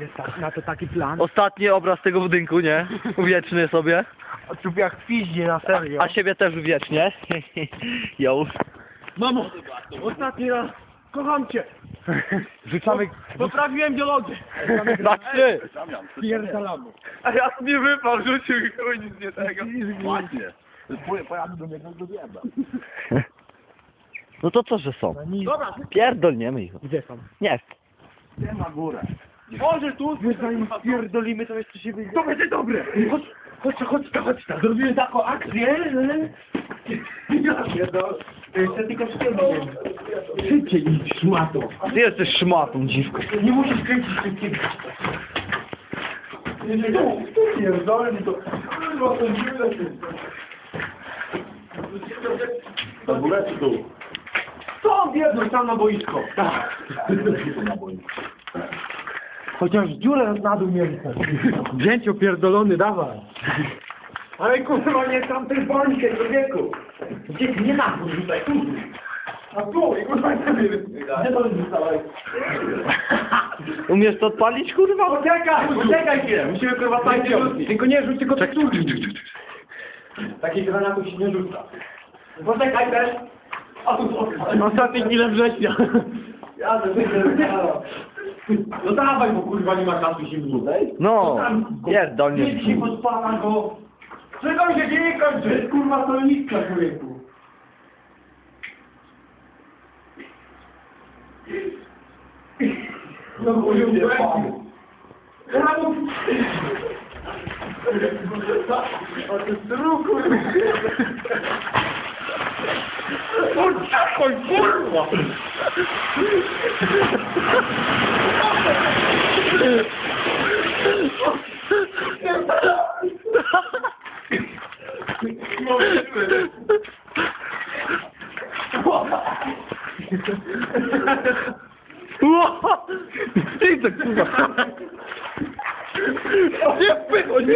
Jest tak, na to taki plan. Ostatni obraz tego budynku, nie? Uwieczny sobie. O, tu jak piździe na serio. A siebie też uwiecznie. Yo. Mamo, ostatni raz. Kocham cię. Rzucamy... Poprawiłem biologię. Na trzy. Pierdalamy. A ja nie wypał, rzucił i chuj nic nie tego. Właśnie. Pojadę do niego do nieba. No to co, że są? Dobra, Pierdolniemy ich. Gdzie są? Nie. Nie na górę. Może tu. My zanim spierdolimy, to jeszcze się wyjdzie. To będzie dobre. Chodź, chodź, chodź, chodź, chodź. Zrobimy taką akcję. Ja pierdolę. To Jeszcze tylko szybciej. Szybciej idź, szmato. Ty jesteś szmatą, dziwko. Nie musisz kręcić szybciej. Nie, nie, nie. Pierdolę mi to. Kurwa, to dziwne. Na górę czy tu? Co biedność tam na boisko? Tak. Na boisku. Chociaż dziurę na dół nie Wzięcie opierdolony, dawaj. Ale kurwa nie tam tę bańkę, człowieku. Gdzie nie na dół rzucaj, tu. A tu, i kurwa nie wiem. Gdzie to rzucałeś? Umiesz to odpalić, kurwa? Poczekaj, poczekaj chwilę. Musimy kurwa tańczyć. Tylko nie rzuć, tylko tak tu. Takich granatów się nie rzuca. Poczekaj też. A tu Ostatnie chwile września. Ja to No dawaj, bo kurwa nie ma czasu się wrzucać. No, pierdolnie. Pierdolnie. się podpala go. Czego się dzieje kończy? To jest kurwa solnicka człowieku. No kurwa, nie pan. Brawo! O, to jest druk, kurwa. O, czekaj, kurwa! Ło! Ty to kurwa. Nie wpychaj, nie